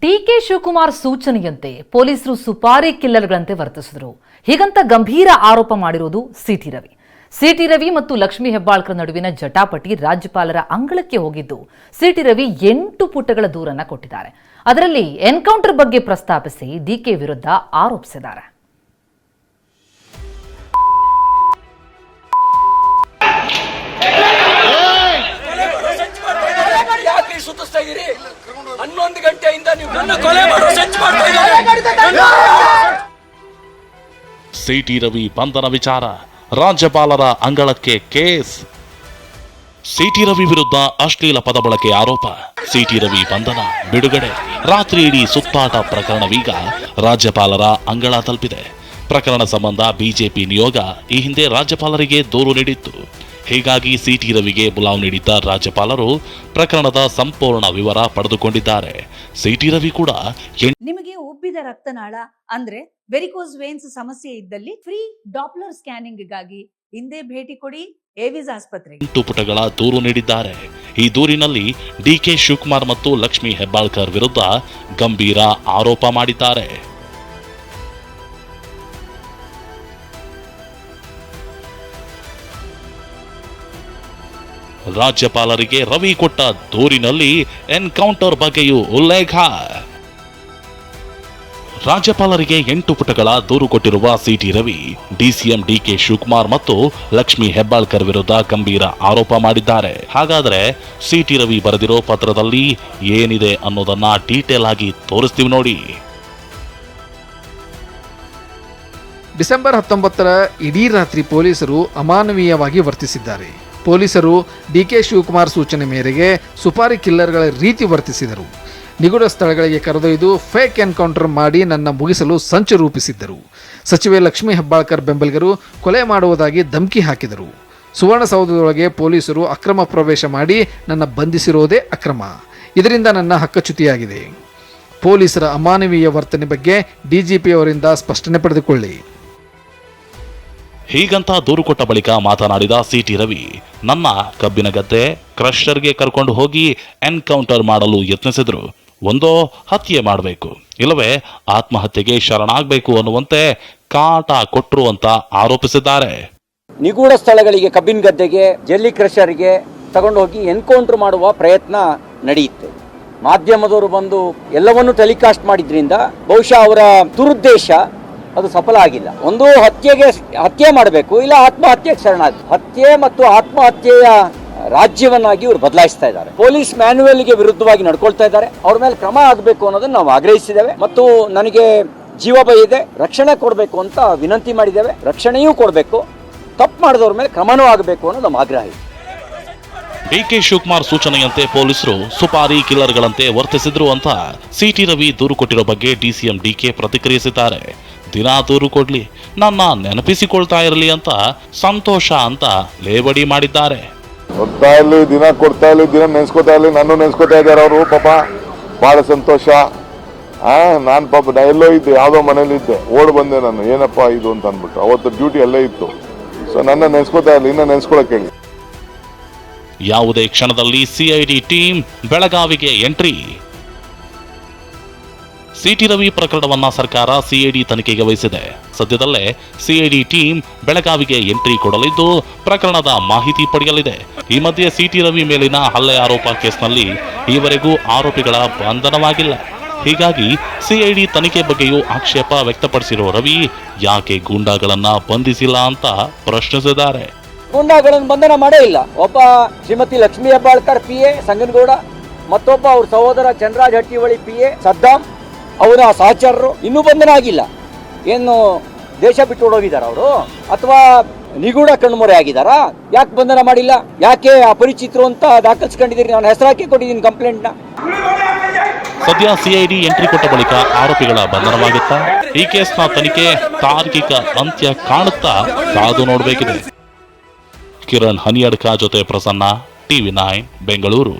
DK Shivakumar ಸೂಚನೆಯಂತೆ ಪೊಲೀಸರು ಸುಪಾರಿ ಕಿಲ್ಲರ್ಗಳಂತೆ ವರ್ತಿಸಿದರು. ಹೀಗಂತ ಗಂಭೀರ ಆರೋಪ ಮಾಡಿರುವುದು ಸಿಟಿ ರವಿ. ಸಿಟಿ ರವಿ ಮತ್ತು ಲಕ್ಷ್ಮೀ ಹೆಬ್ಬಾಳ್ಕರ್ ನಡುವಿನ ಜಟಾಪಟಿ ರಾಜ್ಯಪಾಲರ ಅಂಗಳಕ್ಕೆ ಹೋಗಿದ್ದು, ಸಿಟಿ ರವಿ ಎಂಟು ಪುಟಗಳ ದೂರನ್ನ ಕೊಟ್ಟಿದ್ದಾರೆ. ಅದರಲ್ಲಿ ಎನ್ಕೌಂಟರ್ ಬಗ್ಗೆ ಪ್ರಸ್ತಾಪಿಸಿ ಡಿಕೆ ವಿರುದ್ಧ ಆರೋಪಿಸಿದ್ದಾರೆ. ಕೊಲೆ ಸಿಟಿ ರವಿ ಬಂಧನ ವಿಚಾರ ರಾಜ್ಯಪಾಲರ ಅಂಗಳಕ್ಕೆ ಕೇಸ್. ಸಿಟಿ ರವಿ ವಿರುದ್ಧ ಅಶ್ಲೀಲ ಪದ ಬಳಕೆ ಆರೋಪ. ಸಿಟಿ ರವಿ ಬಂಧನ ಬಿಡುಗಡೆ ರಾತ್ರಿ ಇಡೀ ಸುತ್ತಾಟ ಪ್ರಕರಣವೀಗ ರಾಜ್ಯಪಾಲರ ಅಂಗಳ ತಲುಪಿದೆ. ಪ್ರಕರಣ ಸಂಬಂಧ ಬಿಜೆಪಿ ನಿಯೋಗ ಈ ಹಿಂದೆ ರಾಜ್ಯಪಾಲರಿಗೆ ದೂರು ನೀಡಿತ್ತು. ಹೀಗಾಗಿ ಸಿಟಿ ರವಿಗೆ ಬುಲಾವ್ ನೀಡಿದ್ದ ರಾಜ್ಯಪಾಲರು ಪ್ರಕರಣದ ಸಂಪೂರ್ಣ ವಿವರ ಪಡೆದುಕೊಂಡಿದ್ದಾರೆ. ಸಿಟಿ ರವಿ ಕೂಡ ನಿಮಗೆ ಉಬ್ಬಿದ ರಕ್ತನಾಳ ಅಂದ್ರೆ ವೆರಿಕೋಸ್ ವೇನ್ಸ್ ಸಮಸ್ಯೆ ಇದ್ದಲ್ಲಿ ಫ್ರೀ ಡಾಪ್ಲರ್ ಸ್ಕ್ಯಾನಿಂಗ್ಗಾಗಿ ಹಿಂದೆ ಭೇಟಿ ಕೊಡಿ ಏವಿಸ್ ಆಸ್ಪತ್ರೆ ಎಂಟು ಪುಟಗಳ ದೂರು ನೀಡಿದ್ದಾರೆ. ಈ ದೂರಿನಲ್ಲಿ ಡಿಕೆ ಶಿವಕುಮಾರ್ ಮತ್ತು ಲಕ್ಷ್ಮಿ ಹೆಬ್ಬಾಳ್ಕರ್ ವಿರುದ್ಧ ಗಂಭೀರ ಆರೋಪ ಮಾಡಿದ್ದಾರೆ. ರಾಜ್ಯಪಾಲರಿಗೆ ರವಿ ಕೊಟ್ಟ ದೂರಿನಲ್ಲಿ ಎನ್ಕೌಂಟರ್ ಬಗ್ಗೆಯೂ ಉಲ್ಲೇಖ. ರಾಜ್ಯಪಾಲರಿಗೆ ಎಂಟು ಪುಟಗಳ ದೂರು ಕೊಟ್ಟಿರುವ CT Ravi, DCM DK Shivakumar ಮತ್ತು ಲಕ್ಷ್ಮಿ ಹೆಬ್ಬಾಳ್ಕರ್ ವಿರುದ್ಧ ಗಂಭೀರ ಆರೋಪ ಮಾಡಿದ್ದಾರೆ. ಹಾಗಾದ್ರೆ ಸಿಟಿ ರವಿ ಬರೆದಿರೋ ಪತ್ರದಲ್ಲಿ ಏನಿದೆ ಅನ್ನೋದನ್ನ ಡೀಟೇಲ್ ಆಗಿ ತೋರಿಸ್ತೀವಿ ನೋಡಿ. ಡಿಸೆಂಬರ್ ಹತ್ತೊಂಬತ್ತರ ಇಡೀ ರಾತ್ರಿ ಪೊಲೀಸರು ಅಮಾನವೀಯವಾಗಿ ವರ್ತಿಸಿದ್ದಾರೆ. ಪೊಲೀಸರು ಡಿಕೆ ಶಿವಕುಮಾರ್ ಸೂಚನೆ ಮೇರೆಗೆ ಸುಪಾರಿ ಕಿಲ್ಲರ್ಗಳ ರೀತಿ ವರ್ತಿಸಿದರು. ನಿಗೂಢ ಸ್ಥಳಗಳಿಗೆ ಕರೆದೊಯ್ದು ಫೇಕ್ ಎನ್ಕೌಂಟರ್ ಮಾಡಿ ನನ್ನ ಮುಗಿಸಲು ಸಂಚು ರೂಪಿಸಿದ್ದರು. ಸಚಿವೆ ಲಕ್ಷ್ಮೀ ಹೆಬ್ಬಾಳ್ಕರ್ ಬೆಂಬಲಿಗರು ಕೊಲೆ ಮಾಡುವುದಾಗಿ ಧಮಕಿ ಹಾಕಿದರು. ಸುವರ್ಣಸೌಧದೊಳಗೆ ಪೊಲೀಸರು ಅಕ್ರಮ ಪ್ರವೇಶ ಮಾಡಿ ನನ್ನ ಬಂಧಿಸಿರೋದೇ ಅಕ್ರಮ. ಇದರಿಂದ ನನ್ನ ಹಕ್ಕಚ್ಯುತಿಯಾಗಿದೆ ಪೊಲೀಸರ ಅಮಾನವೀಯ ವರ್ತನೆ ಬಗ್ಗೆ ಡಿಜಿಪಿ ಅವರಿಂದ ಸ್ಪಷ್ಟನೆ ಪಡೆದುಕೊಳ್ಳಿ. ಹೀಗಂತ ದೂರು ಕೊಟ್ಟ ಬಳಿಕ ಮಾತನಾಡಿದ ಸಿಟಿ ರವಿ, ನನ್ನ ಕಬ್ಬಿನ ಗದ್ದೆ ಕ್ರಷರ್ಗೆ ಕರ್ಕೊಂಡು ಹೋಗಿ ಎನ್ಕೌಂಟರ್ ಮಾಡಲು ಯತ್ನಿಸಿದ್ರು. ಒಂದೋ ಹತ್ಯೆ ಮಾಡಬೇಕು. ಇಲ್ಲವೇ ಆತ್ಮಹತ್ಯೆಗೆ ಶರಣಾಗಬೇಕು ಅನ್ನುವಂತೆ ಕಾಟ ಕೊಟ್ರು ಅಂತ ಆರೋಪಿಸಿದ್ದಾರೆ. ನಿಗೂಢ ಸ್ಥಳಗಳಿಗೆ ಕಬ್ಬಿನ ಗದ್ದೆಗೆ, ಜಲ್ಲಿ ಕ್ರಷರ್ಗೆ ತಗೊಂಡು ಹೋಗಿ ಎನ್ಕೌಂಟರ್ ಮಾಡುವ ಪ್ರಯತ್ನ ನಡೆಯುತ್ತೆ ಮಾಧ್ಯಮದವರು ಬಂದು ಎಲ್ಲವನ್ನೂ ಟೆಲಿಕಾಸ್ಟ್ ಮಾಡಿದ್ರಿಂದ ಬಹುಶಃ ಅವರ ದುರುದ್ದೇಶ ಅದು ಸಫಲ ಆಗಿಲ್ಲ. ಒಂದು ಹತ್ಯೆಗೆ ಹತ್ಯೆ ಮಾಡಬೇಕು, ಇಲ್ಲ ಆತ್ಮಹತ್ಯೆಗೆ ಶರಣಾಗ ಹತ್ಯೆ ಮತ್ತು ಆತ್ಮಹತ್ಯೆಯ ರಾಜ್ಯವನ್ನಾಗಿ ಇವರು ಬದಲಾಯಿಸ್ತಾ ಇದ್ದಾರೆ. ಪೊಲೀಸ್ ಮ್ಯಾನ್ಯುವಲ್ಗೆ ವಿರುದ್ಧವಾಗಿ ನಡ್ಕೊಳ್ತಾ ಇದ್ದಾರೆ. ಅವ್ರ ಮೇಲೆ ಕ್ರಮ ಆಗಬೇಕು ಅನ್ನೋದನ್ನು ನಾವು ಆಗ್ರಹಿಸಿದ್ದೇವೆ. ಮತ್ತು ನನಗೆ ಜೀವ ಇದೆ, ರಕ್ಷಣೆ ಕೊಡಬೇಕು ಅಂತ ವಿನಂತಿ ಮಾಡಿದ್ದೇವೆ. ರಕ್ಷಣೆಯೂ ಕೊಡಬೇಕು, ತಪ್ಪು ಮಾಡಿದವ್ರ ಮೇಲೆ ಕ್ರಮನೂ ಆಗಬೇಕು ಅನ್ನೋದು ನಮ್ಮ ಆಗ್ರಹ ಇದೆ. ಡಿಕೆ ಶಿವಕುಮಾರ್ ಸೂಚನೆಯಂತೆ ಪೊಲೀಸರು ಸುಪಾರಿ ಕಿಲ್ಲರ್ಗಳಂತೆ ವರ್ತಿಸಿದ್ರು ಅಂತ ಸಿಟಿ ರವಿ ದೂರು ಕೊಟ್ಟಿರೋ ಬಗ್ಗೆ ಡಿಸಿಎಂ ಡಿಕೆ ಪ್ರತಿಕ್ರಿಯಿಸಿದ್ದಾರೆ. ದಿನ ದೂರು ಕೊಡ್ಲಿ ನನ್ನ ನೆನಪಿಸಿಕೊಳ್ತಾ ಇರಲಿ ಅಂತ ಸಂತೋಷ ಅಂತ ಲೇಬಡಿ ಮಾಡಿದ್ದಾರೆ. ಕೊಡ್ತಾ ಇರಲಿ ದಿನ ಕೊಡ್ತಾ ಇರಲಿ ದಿನ ನೆನ್ಸ್ಕೊತಾ ಇರಲಿ ನಾನು ನೆನ್ಸ್ಕೊತಾ ಇದ್ದಾರೆ ಅವರು ಪಾಪ ಬಹಳ ಸಂತೋಷ. ನಾನು ಪಾಪ ನಾ ಎಲ್ಲೋ ಇದ್ದೆ ಯಾವುದೋ ಮನೇಲಿ ಇದ್ದೆ ಓಡ್ ಬಂದೆ ನಾನು ಏನಪ್ಪ ಇದು ಅಂತ ಅಂದ್ಬಿಟ್ಟು. ಅವತ್ತು ಡ್ಯೂಟಿ ಅಲ್ಲೇ ಇತ್ತು. ಸೊ ನನ್ನ ನೆನೆಸ್ಕೊತಾ ಇರಲಿ ಇನ್ನೂ ನೆನೆಸ್ಕೊಳಕ್ಕೆ ಹೇಳಿ. ಯಾವುದೇ ಕ್ಷಣದಲ್ಲಿ ಸಿಐಡಿ ಟೀಮ್ ಬೆಳಗಾವಿಗೆ ಎಂಟ್ರಿ ಸಿಟಿ ರವಿ ಪ್ರಕರಣವನ್ನ ಸರ್ಕಾರ ಸಿಐಡಿ ತನಿಖೆಗೆ ವಹಿಸಿದೆ. ಸದ್ಯದಲ್ಲೇ ಸಿಐಡಿ ಟೀಮ್ ಬೆಳಗಾವಿಗೆ ಎಂಟ್ರಿ ಕೊಡಲಿದ್ದು ಪ್ರಕರಣದ ಮಾಹಿತಿ ಪಡೆಯಲಿದೆ. ಈ ಮಧ್ಯೆ ಸಿಟಿ ರವಿ ಮೇಲಿನ ಹಲ್ಲೆ ಆರೋಪ ಕೇಸ್ನಲ್ಲಿ ಈವರೆಗೂ ಆರೋಪಿಗಳ ಬಂಧನವಾಗಿಲ್ಲ. ಹೀಗಾಗಿ ಸಿಐಡಿ ತನಿಖೆ ಬಗ್ಗೆಯೂ ಆಕ್ಷೇಪ ವ್ಯಕ್ತಪಡಿಸಿರುವ ರವಿ, ಯಾಕೆ ಗೂಂಡಾಗಳನ್ನ ಬಂಧಿಸಿಲ್ಲ ಅಂತ ಪ್ರಶ್ನಿಸಿದ್ದಾರೆ. ಗೂಂಡಾಗಳನ್ನು ಬಂಧನ ಮಾಡೇ ಇಲ್ಲ. ಒಬ್ಬ ಶ್ರೀಮತಿ ಲಕ್ಷ್ಮೀ ಹೆಬ್ಬಾಳ್ಕರ್, ಪಿ ಎ ಸಂಗನಗೌಡ, ಮತ್ತೊಬ್ಬ ಅವ್ರ ಸಹೋದರ ಚಂದ್ರಾಜ್ ಹಟ್ಟಿವಳಿ ಪಿ ಎ ಸದ್ದಾಂ ಅವರ ಸಹಚರರು ಇನ್ನೂ ಬಂಧನ ಆಗಿಲ್ಲ ಏನು ದೇಶ ಬಿಟ್ಟು ಓಡೋಗಿದ್ದಾರೆ ಅವರು? ಅಥವಾ ನಿಗೂಢ ಕಣ್ಮೊರೆ ಆಗಿದಾರಾ ಯಾಕೆ ಬಂಧನ ಮಾಡಿಲ್ಲ? ಯಾಕೆ ಅಪರಿಚಿತರು ಅಂತ ದಾಖಲಿಸ್ಕೊಂಡಿದ್ದೀರಿ? ನಾನು ಹೆಸರಾಕಿ ಕೊಟ್ಟಿದ್ದೀನಿ ಕಂಪ್ಲೇಂಟ್ನ. ಸದ್ಯ ಸಿಐಡಿ ಎಂಟ್ರಿ ಕೊಟ್ಟ ಬಳಿಕ ಆರೋಪಿಗಳ ಬಂಧನವಾಗುತ್ತಾ? ಈ ಕೇಸ್ನ ತನಿಖೆ ತಾರ್ಕಿಕ ಅಂತ್ಯ ಕಾಣುತ್ತಾ? ಕಾದು ನೋಡಬೇಕಿದೆ. ಕಿರಣ್ ಹನಿಯಡ್ಕ ಜೊತೆ ಪ್ರಸನ್ನ, ಟಿವಿ ನೈನ್, ಬೆಂಗಳೂರು.